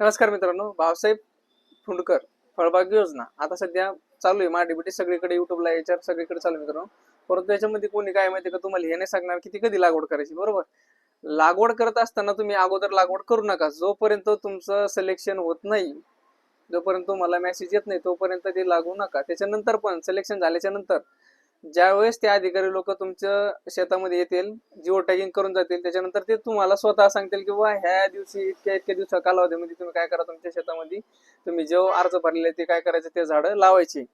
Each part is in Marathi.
नमस्कार मित्रांनो भाऊसाहेब फुंडकर फळबाग योजना. आता सध्या चालू आहे माडीबिटी सगळीकडे युट्यूबला याच्यावर सगळीकडे चालू आहे मित्रांनो. परंतु याच्यामध्ये कोणी काय माहिती का? तुम्हाला हे नाही सांगणार की ती कधी लागवड करायची. बरोबर? लागवड करत असताना तुम्ही अगोदर लागवड करू नका. जोपर्यंत तुमचं सिलेक्शन होत नाही जोपर्यंत तुम्हाला मेसेज येत नाही तोपर्यंत ते लागू नका. त्याच्यानंतर पण सिलेक्शन झाल्याच्यानंतर ज्यावेळेस ते अधिकारी लोक तुमच्या शेतामध्ये येतील जिओ टॅगिंग करून जातील त्याच्यानंतर ते तुम्हाला स्वतः सांगतील की बा ह्या दिवशी इतक्या इतक्या दिवसा कालावधीमध्ये तुम्ही काय करा तुमच्या शेतामध्ये? तुम्ही जो अर्ज भरलेले ते काय करायचं? ते झाडं लावायची.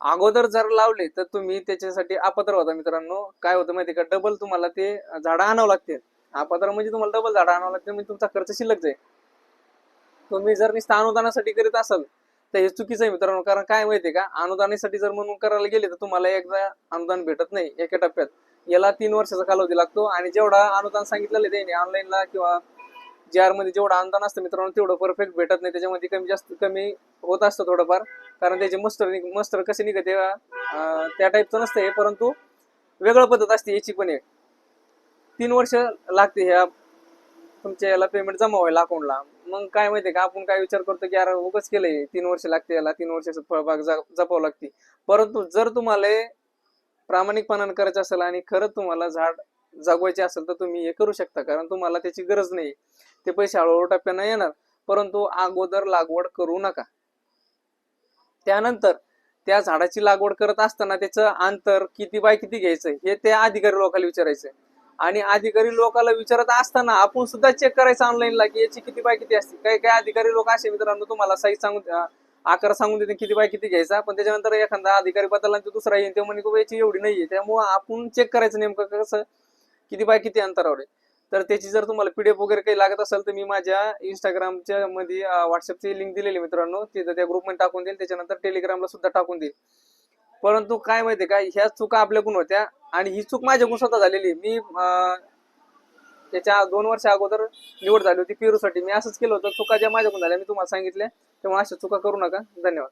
अगोदर जर लावले तर तुम्ही त्याच्यासाठी अपात्र होता मित्रांनो. काय होतं माहिती का? डबल तुम्हाला ते झाडं आणावं लागते अपात्र म्हणजे तुम्हाला डबल झाडं आणावं लागते म्हणजे तुमचा खर्च शिल्लक जाईल. तुम्ही जर नुसतं अनुदानासाठी करीत असाल तर हे चुकीचं आहे मित्रांनो. कारण काय माहितीये का? अनुदानासाठी जर म्हणून करायला गेले तर तुम्हाला एकदा अनुदान भेटत नाही एका टप्प्यात. याला तीन वर्षाचा कालावधी लागतो आणि जेवढा अनुदान सांगितलेलं त्याने ऑनलाईनला किंवा JR मध्ये जेवढं अनुदान असतं मित्रांनो तेवढं परफेक्ट भेटत नाही. त्याच्यामध्ये कमी जास्त कमी होत असतं थोडंफार. कारण त्याचे मस्टर मस्टर कसे निघते त्या टाईपचं नसतं हे. परंतु वेगळं पद्धत असते याची पण एक. तीन वर्ष लागते ह्या तुमच्या याला पेमेंट जमा व्हायला अकाउंटला मग काय माहितीये का? आपण काय विचार करतो की यार उगच केलंय तीन वर्ष लागते याला तीन वर्षाचं फळबाग जपावं लागते. परंतु जर तुम्हाला प्रामाणिकपणानं करायचं असेल आणि खरंच तुम्हाला झाड जगवायचे असेल तर तुम्ही हे करू शकता कारण तुम्हाला त्याची गरज नाही ते पैसे हळूहळू टप्प्यानं येणार. परंतु अगोदर लागवड करू नका. त्यानंतर त्या झाडाची लागवड करत असताना त्याचं अंतर किती बाय किती घ्यायचं हे त्या अधिकारी लोकांना विचारायचं आणि अधिकारी लोकांना विचारत असताना आपण सुद्धा चेक करायचं ऑनलाईनला की याची किती बाय किती असते. काही काही अधिकारी लोक असे मित्रांनो तुम्हाला साईज सांगून आकार सांगून देते किती बाय किती घ्यायचा. पण त्याच्यानंतर एखादा अधिकारी बदलला दुसरा येईल ते म्हणे याची एवढी नाहीये. त्यामुळे आपण चेक करायचं नेमकं कसं? किती बाय किती अंतरावर आहे? तर त्याची जर तुम्हाला पीडीएफ वगैरे काही लागत असेल तर मी माझ्या इंस्टाग्रामच्या मध्ये व्हॉट्सअपची लिंक दिलेली मित्रांनो. तिथं त्या ग्रुपमध्ये टाकून देईल. त्याच्यानंतर टेलिग्रामला सुद्धा टाकून देईल. परंतु काय माहितीये का ह्या चुका आपल्याकडून होत्या आणि ही चूक माझ्याकडून स्वतः झालेली मी अं, त्याच्या दोन वर्ष अगोदर निवड झाली होती पेरूसाठी. मी असंच केलं होतं. चुका ज्या माझ्याकडून झाल्या मी तुम्हाला सांगितल्या तेव्हा अशा चुका करू नका. धन्यवाद.